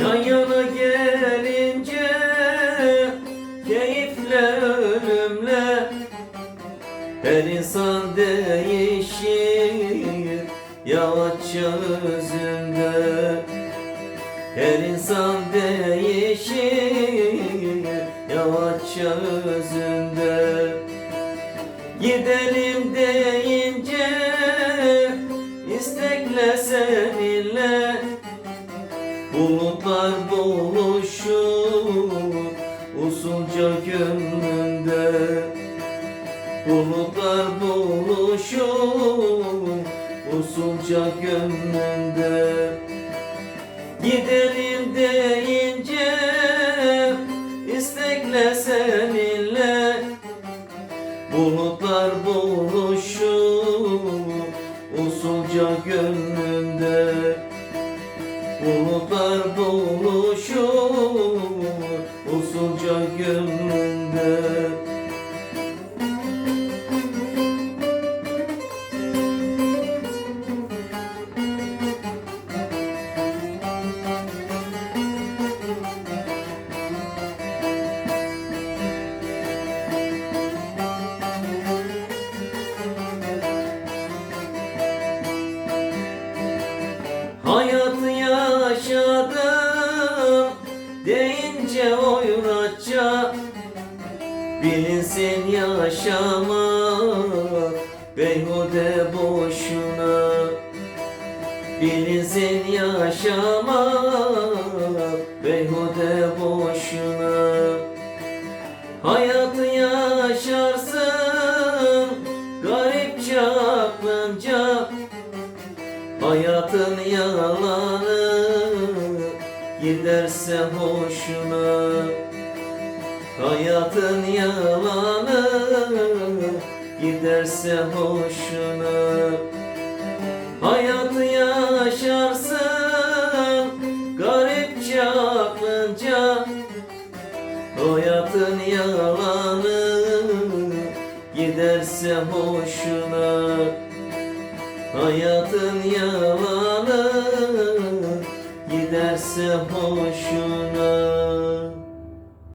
Yan yana gelince keyifle ölümle her insan değişir yavaşça özünde. Her insan değişir yavaşça özünde. Gidelim Bulutlar buluşur usulca gönlümde. Bulutlar buluşur usulca gönlümde. Gidelim deyince istekle seninle. Bulutlar buluşur usulca gönlümde Bulutlar buluşur usulca gönlümde. Hayatı deyince oynaça Bilinsin yaşamak. Beyhude boşuna. Bilinsin yaşamak. Beyhude boşuna. Hayatı yaşarsın. Garipçe aklınca Hayatın yalanı giderse hoşuna Hayatın yalanı. Giderse hoşuna Hayatı yaşarsın garipçe aklınca Hayatın yalanı. Giderse hoşuna Hayatın yalanı giderse hoşuna